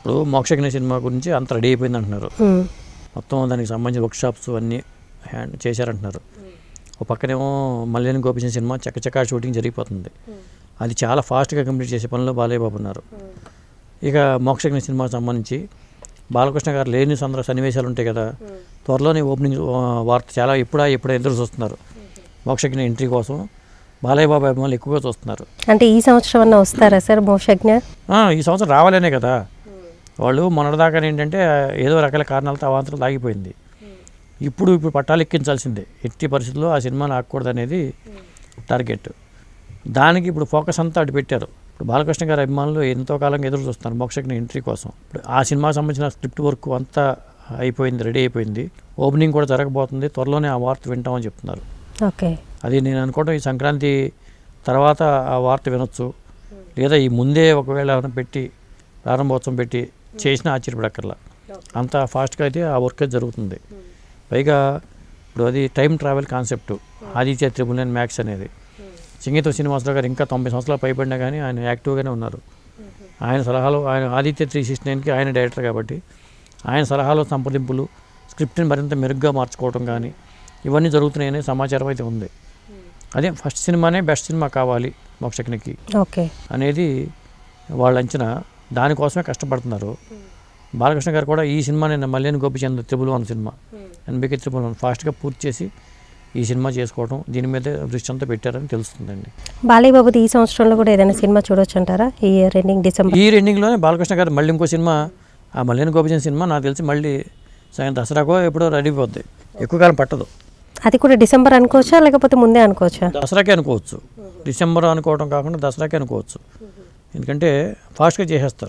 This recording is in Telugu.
ఇప్పుడు మోక్షజ్ఞ సినిమా గురించి అంత రెడీ అయిపోయింది అంటున్నారు. మొత్తం దానికి సంబంధించిన వర్క్ షాప్స్ అన్నీ హ్యాండ్ చేశారంటున్నారు. ఒక పక్కనేమో మల్లేని గోపించిన సినిమా చక్కచక్క షూటింగ్ జరిగిపోతుంది. అది చాలా ఫాస్ట్గా కంప్లీట్ చేసే పనిలో బాలయ్య బాబు ఉన్నారు. ఇక మోక్షజ్ఞ సినిమాకి సంబంధించి బాలకృష్ణ గారు లేని సందర్భ సన్నివేశాలు ఉంటాయి కదా త్వరలోనే ఓపెనింగ్ వార్త చాలా ఎప్పుడా ఎప్పుడా ఎదురు చూస్తున్నారు. మోక్షజ్ఞ ఎంట్రీ కోసం బాలయ్య బాబు అభిమానులు ఎక్కువగా చూస్తున్నారు. అంటే ఈ సంవత్సరం అన్న వస్తారా సార్ మోక్షజ్ఞ ఈ సంవత్సరం రావాలనే కదా. వాళ్ళు మొన్నటిదాకా ఏంటంటే ఏదో రకాల కారణాలతో అవాంతరం ఆగిపోయింది ఇప్పుడు ఇప్పుడు పట్టాలు ఎక్కించాల్సిందే ఎట్టి పరిస్థితుల్లో ఆ సినిమాని ఆగకూడదు అనేది టార్గెట్. దానికి ఇప్పుడు ఫోకస్ అంతా అటు పెట్టారు. ఇప్పుడు బాలకృష్ణ గారి అభిమానులు ఎంతో కాలంగా ఎదురు చూస్తున్నారు మోక్షజ్ఞ ఎంట్రీ కోసం. ఇప్పుడు ఆ సినిమాకి సంబంధించిన స్క్రిప్ట్ వర్క్ అంతా అయిపోయింది రెడీ అయిపోయింది. ఓపెనింగ్ కూడా జరగబోతుంది. త్వరలోనే ఆ వార్త వింటామని చెప్తున్నారు. ఓకే. అది నేను అనుకోవడం ఈ సంక్రాంతి తర్వాత ఆ వార్త వినొచ్చు. లేదా ఈ ముందే ఒకవేళ పెట్టి ప్రారంభోత్సవం పెట్టి చేసినా ఆశ్చర్యపడక్కర్లా. అంత ఫాస్ట్గా అయితే ఆ వర్క్ అయితే జరుగుతుంది పైగా ఇప్పుడు అది time travel concept Aditya triple nine max అనేది. సింగీతో శ్రీనివాసరావు గారు ఇంకా తొంభై సంవత్సరాలు పైబడినా కానీ ఆయన యాక్టివ్గానే ఉన్నారు. ఆయన సలహాలు ఆయన ఆదిత్య త్రీ సిక్స్టీ నైన్కి ఆయన డైరెక్టర్ కాబట్టి ఆయన సలహాలు సంప్రదింపులు స్క్రిప్ట్ని మరింత మెరుగ్గా మార్చుకోవడం కానీ ఇవన్నీ జరుగుతున్నాయనే సమాచారం అయితే ఉంది. అదే ఫస్ట్ సినిమానే బెస్ట్ సినిమా కావాలి మోక్షజ్ఞకి ఓకే. అనేది వాళ్ళ అంచనా. దానికోసమే కష్టపడుతున్నారు. బాలకృష్ణ గారు కూడా ఈ సినిమా నేను Malineni Gopichand triple one cinema. NBK triple one ఫాస్ట్గా పూర్తి చేసి ఈ సినిమా చేసుకోవడం దీని మీద దృష్టి అంతా పెట్టారని తెలుస్తుందండి. బాలయ్య బాబుది ఈ సంవత్సరంలో కూడా ఏదైనా సినిమా చూడొచ్చు అంటారా ఈ ఇయర్ ఎండింగ్ డిసెంబర్ ఈ రెండింగ్లోనే బాలకృష్ణ గారు మళ్ళీ ఇంకో సినిమా ఆ మల్లేని గోపిచంద్ సినిమా నాకు తెలిసి మళ్ళీ సాయం దసరాకో ఎప్పుడో రెడీ అయిపోద్ది. ఎక్కువ కాలం పట్టదు. అది కూడా డిసెంబర్ అనుకోవచ్చా? లేకపోతే ముందే అనుకోవచ్చా? దసరాకే అనుకోవచ్చు. డిసెంబర్ అనుకోవడం కాకుండా దసరాకే అనుకోవచ్చు. ఎందుకంటే ఫాస్ట్గా చేసేస్తారు.